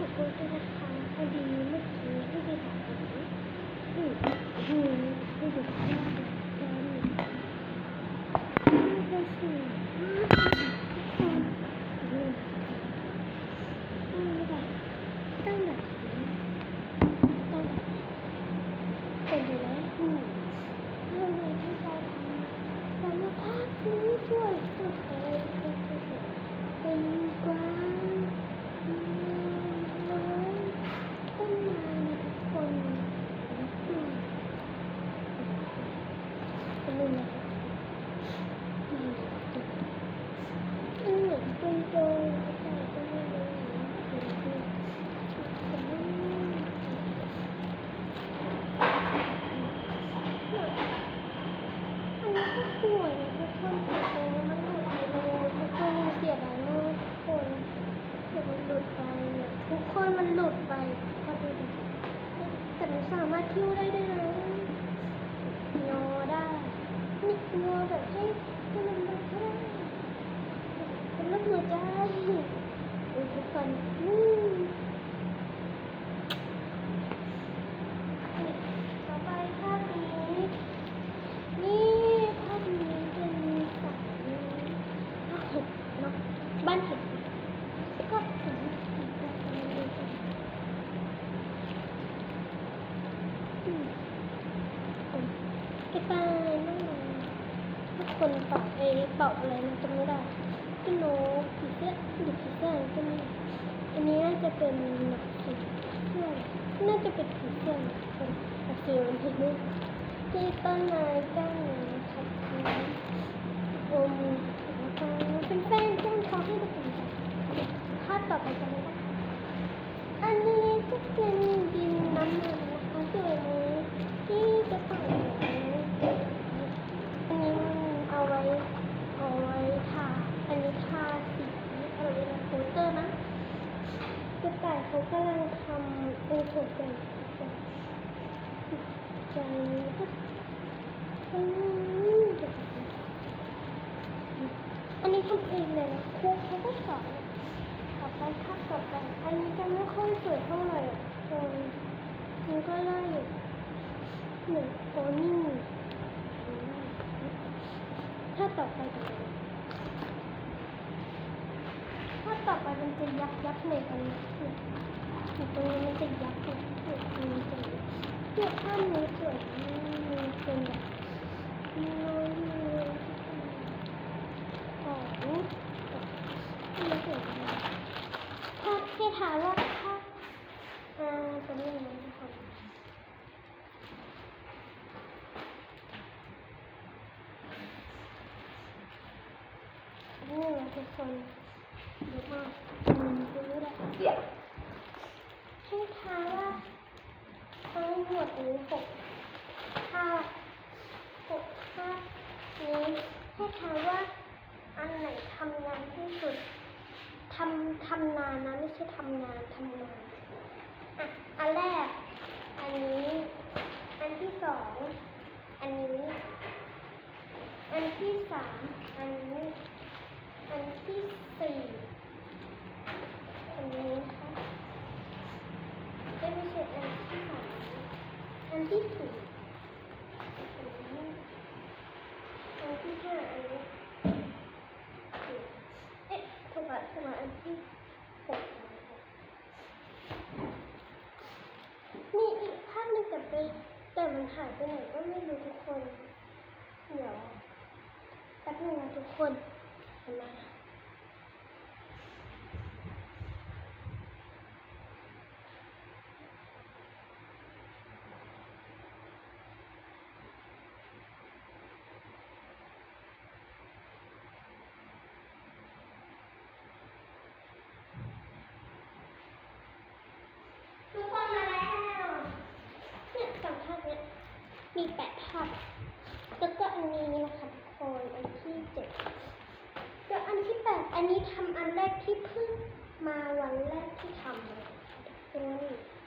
ขอบคุณด้วยนะคะพอดีเมื่อกี้ที่ไปถามผมอืมอืมให้ดูภาพกันนี่ก็สวยมากทุกคนอืมตั้งแบบตั้งแบบนี้ตั้งแบบนี้เป็นอยู่แล้วอืมเรื่องอะไรที่เราทำสารภาพนี้ช่วยสุดเลยเป็นกวาง น้อยต้นไม้นะทุกคนแล้วก็เป็นยังไงมันเหมือนเป็นโจรแต่ก็ไม่รู้อันนี้ก็สวยนะทุกคนแต่ตรงนี้มันหลุดไปเลยทุกคนเสียดายมากทุกคน เดี๋ยวมันหลุดไปเนี่ย ทุกคนมันหลุดไปพอดูดิแต่มันสามารถคิ้วได้ด้วยนะงอได้นี่งอแบบให้ให้มันแบบก็ได้เป็นรูปหัวใจดูทุกคนอืมนี่ต่อไปภาพนี้ นี่ภาพนี้เป็นสัตว์ภาพเห็ดเนาะบ้านเห็ด ก็ถึง กระต่ายนั่งทุกคนเป่าเอเป่าอะไรมันจะไม่ได้พี่โน้ผีเสื้อหรือผีเสื้อก็ไม่อันนี้น่าจะเป็นหนักผีเสื้อน่าจะเป็นผีเสื้อคนอาเซียนที่นี่ที่ต้นไม้จ้างนะครับอมนะคะเป็นแป้งแป้งเขาให้ทุกคนภาพต่อไปกันเลยนะคะอันนี้จะเป็นดินน้ำมันนะคะส่วนนี้ที่จะใส่ไว้อันนี้เอาไว้เอาไว้ทา อันนี้ทาสีอะไรนะโปสเตอร์นะกระต่ายเขากำลังทำเออถูก ใจใจอันนี้ทำเองเลยนะครูเขาก็สอนต่อไปภาพต่อไปอันนี้จะไม่ค่อยสวยเท่าไหร่ตรงมันก็ได้อยู่เหมือนโพนี่ถ้าต่อไปกันเลยถ้าต่อไปมันจะยับยับในตรงนี้ เนี่ตรงนี้มันจะยับเนี่ยเนี่ยตรงนี้จะยับเนี่ยภาพนี้สวยมันเป็นแบบน้อยเลยของไม่สวยเลยถ้าให้ถามว่าถ้าอ่าตัวนี้นะทุกคนนี่นะทุกคนดูมากอืมดูแหละ ให้ถามว่าทั้งหมดนี้หกภาพหกภาพนี้ให้ถามว่าอันไหนทำงานที่สุดทำทำนานนะไม่ใช่ทำงานทำงานอะอันแรก อันนี้ อันที่สอง อันนี้ อันที่สามอันนี้ อันที่สี่อันนี้ค่ะเอ้ยไม่ใช่อันที่สามอัน ที่สี่อันนี้อันที่ห้าอันนี้เอ๊ะถูกละถูกละอันที่หกมีอีกภาพหนึงแต่ไปแต่มันหายไปไหนก็ไม่รู้ทุกคน เดี๋ยวแป๊บนึงนะทุกคนเห็นไหมทุกคนมาแล้วเนี่ยสองภาพเนี้ย มีแปดภาพแล้วก็อันนี้นะคะทุกคนอันที่เจ็ดแล้วอันที่แปดอันนี้ทำอันแรกที่เพิ่งมาวันแรกที่ทำเลยตรงนี้ก็ดูสวยค่ะทุกคน